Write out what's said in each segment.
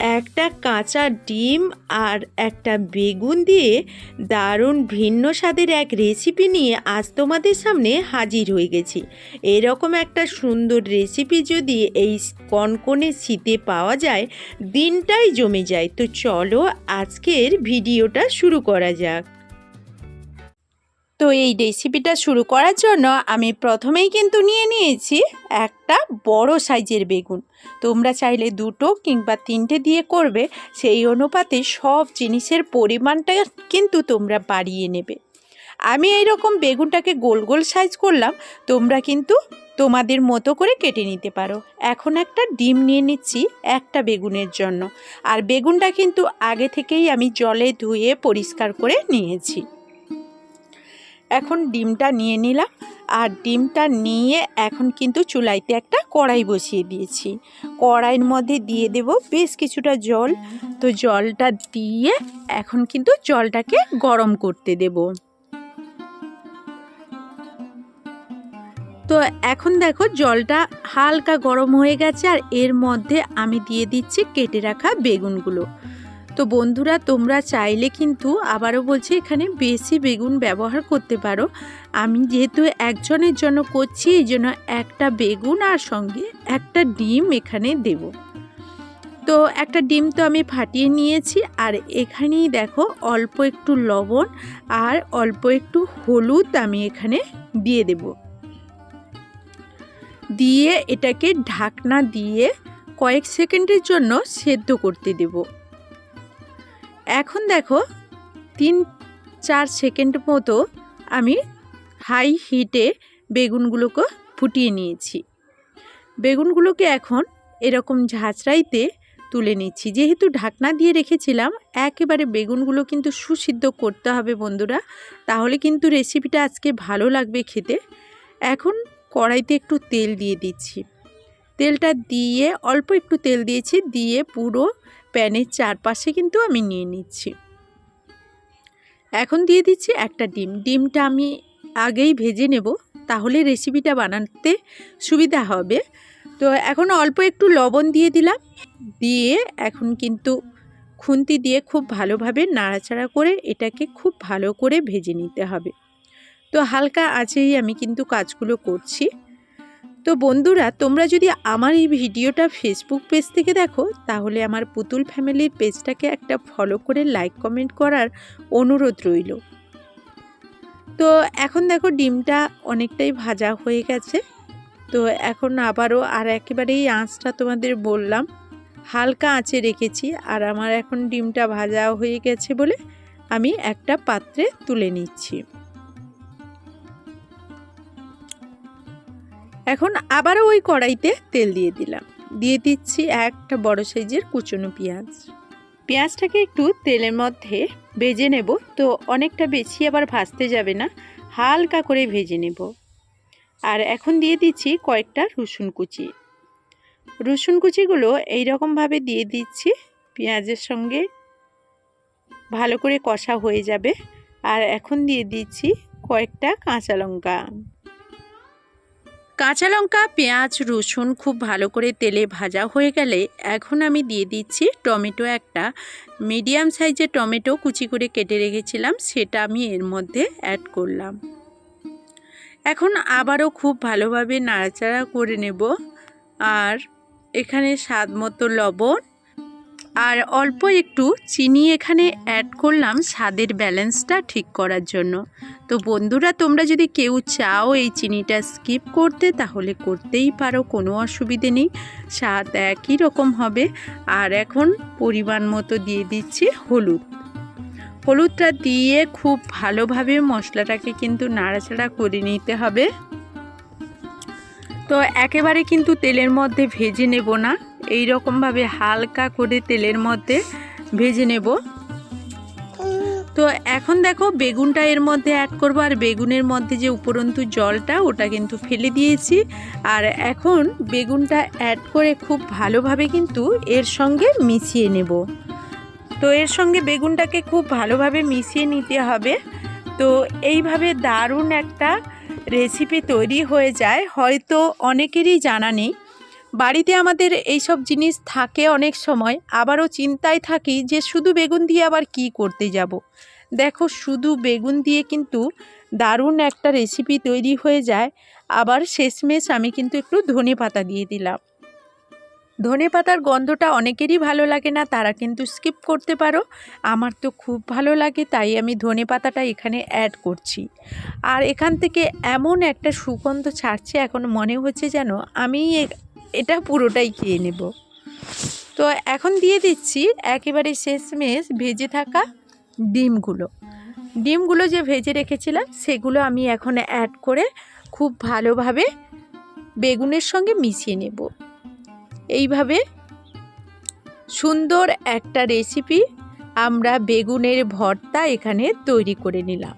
একটা কাঁচা ডিম আর একটা বেগুন দিয়ে দারুণ ভিন্ন স্বাদের এক রেসিপি নিয়ে আজ তোমাদের সামনে হাজির হয়ে গেছি। এরকম একটা সুন্দর রেসিপি যদি এই কনকনে শীতে পাওয়া যায়, দিনটাই জমে যায়। তো চলো আজকের ভিডিওটা শুরু করা যাক। তো এই রেসিপিটা শুরু করার জন্য আমি প্রথমেই কিন্তু নিয়ে নিয়েছি একটা বড় সাইজের বেগুন। তোমরা চাইলে দুটো কিংবা তিনটে দিয়ে করবে, সেই অনুপাতে সব জিনিসের পরিমাণটা কিন্তু তোমরা বাড়িয়ে নেবে। আমি এই রকম বেগুনটাকে গোল গোল সাইজ করলাম, তোমরা কিন্তু তোমাদের মতো করে কেটে নিতে পারো। এখন একটা ডিম নিয়ে নিচ্ছি একটা বেগুনের জন্য। আর বেগুনটা কিন্তু আগে থেকেই আমি জলে ধুয়ে পরিষ্কার করে নিয়েছি। এখন ডিমটা নিয়ে নিলাম আর ডিমটা নিয়ে এখন কিন্তু চুলাইতে একটা কড়াই বসিয়ে দিয়েছি। কড়াইয়ের মধ্যে দিয়ে দেব বেশ কিছুটা জল। তো জলটা দিয়ে এখন কিন্তু জলটাকে গরম করতে দেব। তো এখন দেখো জলটা হালকা গরম হয়ে গেছে আর এর মধ্যে আমি দিয়ে দিচ্ছি কেটে রাখা বেগুনগুলো। তো বন্ধুরা, তোমরা চাইলে কিন্তু আবারও বলছি, এখানে বেশি বেগুন ব্যবহার করতে পারো। আমি যেহেতু একজনের জন্য করছি, এই জন্য একটা বেগুন আর সঙ্গে একটা ডিম এখানে দেব। তো একটা ডিম তো আমি ফাটিয়ে নিয়েছি, আর এখানেই দেখো অল্প একটু লবণ আর অল্প একটু হলুদ আমি এখানে দিয়ে দেব। দিয়ে এটাকে ঢাকনা দিয়ে কয়েক সেকেন্ডের জন্য সেদ্ধ করতে দেবো। এখন দেখো, তিন, চার সেকেন্ড মতো আমি হাই হিটে বেগুনগুলোকে ফুটিয়ে নিয়েছি। বেগুনগুলোকে এখন এরকম ঝাঁচড়াইতে তুলে নিচ্ছি। যেহেতু ঢাকনা দিয়ে রেখেছিলাম, একেবারে বেগুনগুলো কিন্তু সুসিদ্ধ করতে হবে বন্ধুরা। তাহলে কিন্তু রেসিপিটা আজকে ভালো লাগবে খেতে। এখন কড়াইতে একটু তেল দিয়ে দিচ্ছি। তেলটা দিয়ে অল্প একটু তেল দিয়েছি, দিয়ে পুরো প্যানের চারপাশে কিন্তু আমি নিয়ে নিচ্ছি। এখন দিয়ে দিচ্ছি একটা ডিম। ডিমটা আমি আগেই ভেজে নেব, তাহলে রেসিপিটা বানাতে সুবিধা হবে। তো এখন অল্প একটু লবণ দিয়ে দিলাম। দিয়ে এখন কিন্তু খুন্তি দিয়ে খুব ভালোভাবে নাড়াচাড়া করে এটাকে খুব ভালো করে ভেজে নিতে হবে। তো হালকা আছেই আমি কিন্তু কাজগুলো করছি। তো বন্ধুরা, তোমরা যদি আমার এই ভিডিওটা ফেসবুক পেজ থেকে দেখো, তাহলে আমার পুতুল ফ্যামিলির পেজটাকে একটা ফলো করে লাইক কমেন্ট করার অনুরোধ রইল। তো এখন দেখো ডিমটা অনেকটাই ভাজা হয়ে গেছে। তো এখন আবারও আর একেবারেই আঁচটা তোমাদের বললাম, হালকা আঁচে রেখেছি আর আমার এখন ডিমটা ভাজা হয়ে গেছে বলে আমি একটা পাত্রে তুলে নিচ্ছি। এখন আবারও ওই কড়াইতে তেল দিয়ে দিলাম। দিয়ে দিচ্ছি একটা বড় সাইজের কুচনো পেঁয়াজ। পেঁয়াজটাকে একটু তেলের মধ্যে ভেজে নেব, তো অনেকটা বেশি আবার ভাজতে যাবে না, হালকা করে ভেজে নেব। আর এখন দিয়ে দিচ্ছি কয়েকটা রসুন কুচি। রসুন কুচিগুলো এইরকমভাবে দিয়ে দিচ্ছি, পেঁয়াজের সঙ্গে ভালো করে কষা হয়ে যাবে। আর এখন দিয়ে দিচ্ছি কয়েকটা কাঁচা লঙ্কা। কাঁচা লঙ্কা, পেঁয়াজ, রসুন খুব ভালো করে তেলে ভাজা হয়ে গেলে এখন আমি দিয়ে দিচ্ছি টমেটো একটা। মিডিয়াম সাইজের টমেটো কুচি করে কেটে রেখেছিলাম, সেটা আমি এর মধ্যে অ্যাড করলাম। এখন আবারও খুব ভালোভাবে নাড়াচাড়া করে নেব। আর এখানে স্বাদ মতো লবণ আর অল্প একটু চিনি এখানে অ্যাড করলাম স্বাদের ব্যালেন্সটা ঠিক করার জন্য। তো বন্ধুরা, তোমরা যদি কেউ চাও এই চিনিটা স্কিপ করতে, তাহলে করতেই পারো, কোনো অসুবিধে নেই। স্বাদ একই রকম হবে। আর এখন পরিমাণ মতো দিয়ে দিচ্ছি হলুদ। হলুদটা দিয়ে খুব ভালোভাবে মশলাটাকে কিন্তু নাড়াচাড়া করে নিতে হবে। তো একেবারে কিন্তু তেলের মধ্যে ভেজে নেব না। এই রকমভাবে হালকা করে তেলের মধ্যে ভেজে নেব। তো এখন দেখো বেগুনটা এর মধ্যে অ্যাড করব, আর বেগুনের মধ্যে যে উপরন্তু জলটা, ওটা কিন্তু ফেলে দিয়েছি। আর এখন বেগুনটা অ্যাড করে খুব ভালোভাবে কিন্তু এর সঙ্গে মিশিয়ে নেব। তো এর সঙ্গে বেগুনটাকে খুব ভালোভাবে মিশিয়ে নিতে হবে। তো এইভাবে দারুণ একটা রেসিপি তৈরি হয়ে যায়, হয়তো অনেকেরই জানা নেই। বাড়িতে আমাদের এইসব জিনিস থাকে অনেক সময়, আবারও চিন্তায় থাকি যে শুধু বেগুন দিয়ে আবার কি করতে যাব। দেখো, শুধু বেগুন দিয়ে কিন্তু দারুণ একটা রেসিপি তৈরি হয়ে যায়। আবার শেষমেশ আমি কিন্তু একটু ধনে পাতা দিয়ে দিলাম। ধনে পাতার গন্ধটা অনেকেরই ভালো লাগে না, তারা কিন্তু স্কিপ করতে পারো। আমার তো খুব ভালো লাগে, তাই আমি ধনে পাতাটা এখানে অ্যাড করছি। আর এখান থেকে এমন একটা সুগন্ধ ছাড়ছে, এখন মনে হচ্ছে যেন আমি এটা পুরোটাই খেয়ে নেব। তো এখন দিয়ে দিচ্ছি একেবারে শেষমেশ ভেজে থাকা ডিমগুলো। ডিমগুলো যে ভেজে রেখেছিলাম, সেগুলো আমি এখন অ্যাড করে খুব ভালোভাবে বেগুনের সঙ্গে মিশিয়ে নেব। এইভাবে সুন্দর একটা রেসিপি আমরা বেগুনের ভর্তা এখানে তৈরি করে নিলাম।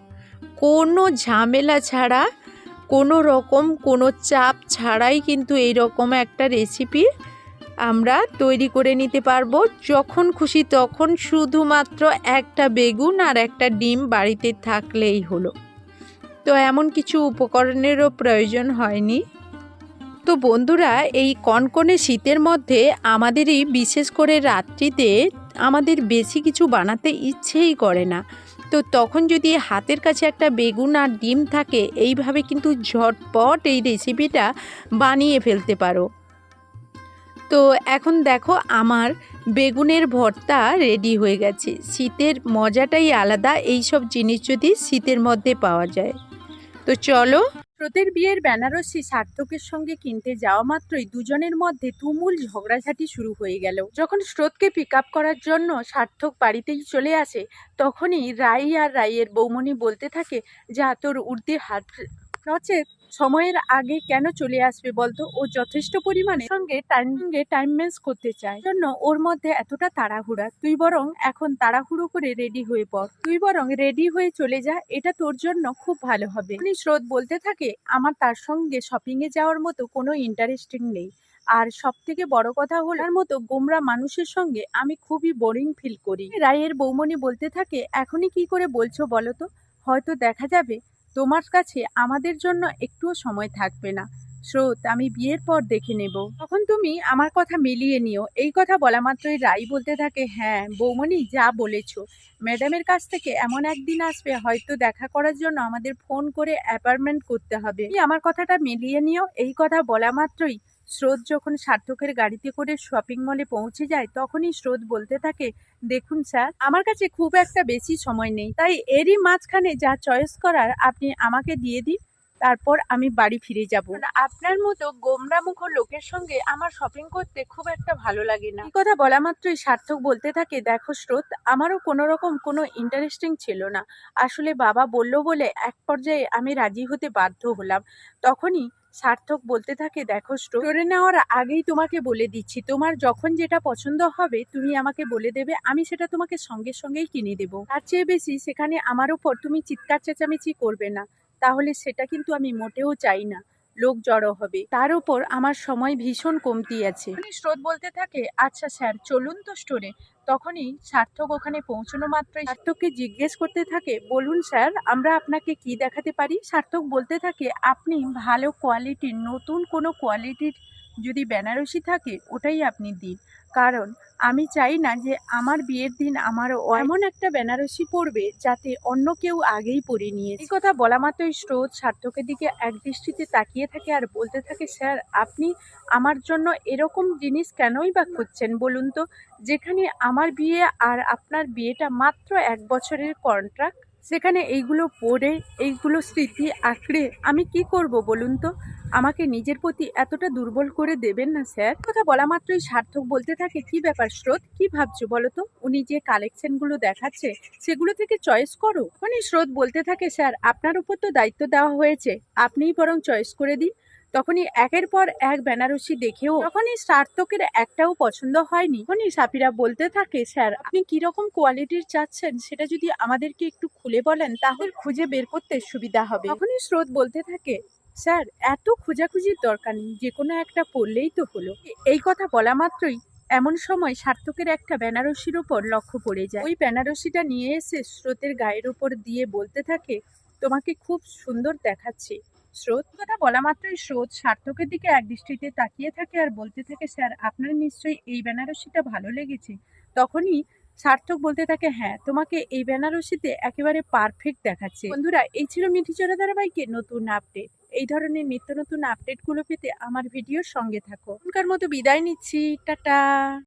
কোনো ঝামেলা ছাড়া, কোনো রকম কোনো চাপ ছাড়াই কিন্তু এই রকম একটা রেসিপি আমরা তৈরি করে নিতে পারব। যখন খুশি তখন শুধুমাত্র একটা বেগুন আর একটা ডিম বাড়িতে থাকলেই হলো। তো এমন কিছু উপকরণেরও প্রয়োজন হয়নি। তো বন্ধুরা, এই কনকনে শীতের মধ্যে আমাদেরই বিশেষ করে রাত্রিতে আমাদের বেশি কিছু বানাতে ইচ্ছেই করে না। তো তখন যদি হাতের কাছে একটা বেগুন আর ডিম থাকে, এইভাবে কিন্তু ঝটপট এই রেসিপিটা বানিয়ে ফেলতে পারো। তো এখন দেখো, আমার বেগুনের ভর্তা রেডি হয়ে গেছে। শীতের মজাটাই আলাদা এই সব জিনিস যদি শীতের মধ্যে পাওয়া যায়। তো চলো। স্রোতের বিয়ের বেনারসি সার্থকের সঙ্গে কিনতে যাওয়া মাত্রই দুজনের মধ্যে তুমুল ঝগড়াঝাটি শুরু হয়ে গেল। যখন স্রোতকে পিক করার জন্য সার্থক বাড়িতেই চলে আসে, তখনই রাই আর রাইয়ের বৌমনি বলতে থাকে, যা তোর উর্দি হাত নচেত সময়ের আগে কেন চলে আসবে বলতো? ও যথেষ্ট পরিমাণে সঙ্গে টাইমে টাইম ম্যাচ করতে চায়। জন্য ওর মধ্যে এতটা তাড়াহুড়া। তুই বরং এখন তাড়াহুড়ো করে রেডি হয়ে পড়। তুই বরং রেডি হয়ে চলে যা। এটা তোর জন্য খুব ভালো হবে। স্রোত বলতে থাকে, আমার তার সঙ্গে শপিং এ যাওয়ার মতো কোনো ইন্টারেস্টিং নেই। আর সব থেকে বড় কথা হলো, তার মতো গোমরা মানুষের সঙ্গে আমি খুবই বোরিং ফিল করি। রায়ের বৌমনি বলতে থাকে, এখনই কি করে বলছো বলো তো? হয়তো দেখা যাবে তোমার কাছে আমাদের জন্য একটুও সময় থাকবে না। স্রোত, আমি বিয়ের পর দেখে নেব। তখন তুমি আমার কথা মিলিয়ে নিও। এই কথা বলা মাত্রই রাই বলতে থাকে হ্যাঁ বৌমনি যা বলেছ। ম্যাডামের কাছ থেকে এমন একদিন আসবে, হয়তো দেখা করার জন্য আমাদের ফোন করে অ্যাপার্টমেন্ট করতে হবে। আমার কথাটা মিলিয়ে নিও। এই কথা বলা মাত্রই স্রোত যখন সার্থকের গাড়িতে করে শপিং মলে পৌঁছে যায় তখনই স্রোত বলতে থাকে দেখুন স্যার আমার কাছে খুব একটা বেশি সময় নেই তাই এরই মাঝখানে যা চয়েস করার আপনি আমাকে দিয়ে দিন তারপর আমি বাড়ি ফিরে যাব। আপনার মতো গোমরামুখ লোকের সঙ্গে আমার শপিং করতে খুব একটা ভালো লাগে না। এই কথা বলা মাত্রই সার্থক বলতে থাকে দেখো স্রোত আমারও কোনো রকম কোনো ইন্টারেস্টিং ছিল না। আসলে বাবা বলল বলে এক পর্যায়ে আমি রাজি হতে বাধ্য হলাম। তখনই সার্থক বলতে থাকে, দেখো স্টোরে নেওয়ার আগেই তোমাকে বলে দিচ্ছি, তোমার যখন যেটা পছন্দ হবে, তুমি আমাকে বলে দেবে, আমি সেটা তোমাকে সঙ্গে সঙ্গেই কিনে দেব। তার চেয়ে বেশি সেখানে আমার ওপর তুমি চিৎকার চেঁচামেচি করবে না, তাহলে সেটা কিন্তু আমি মোটেও চাই না। লোক জড়ো হবে। তার উপর আমার সময় ভীষণ কমতি আছে। স্রোত বলতে থাকে আচ্ছা স্যার চলুন তো স্টোরে। তখনই সার্থক ওখানে পৌঁছানো মাত্রই সার্থককে জিজ্ঞেস করতে থাকে বলুন স্যার আমরা আপনাকে কি দেখাতে পারি? সার্থক বলতে থাকে আপনি ভালো কোয়ালিটির নতুন কোনো কোয়ালিটির যদি বেনারসি থাকে, ওটাই আপনি দিন। কারণ, আমি চাই না যে আমার বিয়ের দিন আমার এমন একটা বেনারসি পরবে যাতে অন্য কেউ আগেই পরে নিয়ে এই কথা বলা মাত্রই স্রোত সার্থকের দিকে এক দৃষ্টিতে তাকিয়ে থাকে আর বলতে থাকে, স্যার, আপনি আমার জন্য এরকম জিনিস কেনই বা খুঁজছেন বলুন তো? যেখানে আমার বিয়ে আর আপনার বিয়েটা মাত্র এক বছরের কন্ট্রাক্ট? সেখানে এইগুলো পড়ে, এইগুলো স্মৃতি আঁকড়ে আমি কি করব বলুন তো? আমাকে নিজের প্রতি এতটা দুর্বল করে দেবেন না, স্যার? কথা বলা মাত্রই সার্থক বলতে থাকে, কি ব্যাপার স্রোত? কি ভাবছ বলো তো? উনি যে কালেকশনগুলো দেখাচ্ছে, সেগুলো থেকে চয়েস করো? মানে স্রোত বলতে থাকে, স্যার, আপনার উপর তো দায়িত্ব দেওয়া হয়েছে। আপনিই বরং চয়েস করে দিন। তখনই একের পর এক বেনারসি দেখেও তখনই সার্থকের একটাও পছন্দ হয়নি। তখনই সাফিরা বলতে থাকে, স্যার, আপনি কীরকম কোয়ালিটির চাচ্ছেন? সেটা যদি আমাদেরকে একটু খুলে বলেন, তাহলে খুঁজে বের করতে সুবিধা হবে। তখনই স্রোত বলতে থাকে, স্যার, এত খোঁজাখুঁজির দরকার নেই, যে কোনো একটা পড়লেই তো হলো। এই কথা বলা মাত্রই এমন সময় সার্থকের একটা বেনারসির ওপর লক্ষ্য পড়ে যায়। ওই বেনারসিটা নিয়ে এসে স্রোতের গায়ের ওপর দিয়ে বলতে থাকে, তোমাকে খুব সুন্দর দেখাচ্ছে। স্রোত কথা বলা মাত্রই স্রোত সার্থকের দিকে এক দৃষ্টিতে তাকিয়ে থাকে আর বলতে থাকে, স্যার, আপনার নিশ্চয়ই এই বেনারসিটা ভালো লেগেছে। তখনই সার্থক বলতে থাকে হ্যাঁ তোমাকে এই বেনারসিতে একেবারে পারফেক্ট দেখাচ্ছে। বন্ধুরা, এই ছিল মিঠি চড়া ধারাবাহিকের নতুন আপডেট এই ধরনের নিত্য নতুন আপডেটগুলো পেতে আমার ভিডিওর সঙ্গে থাকো। এখনকার মতো বিদায় নিচ্ছি। টাটা!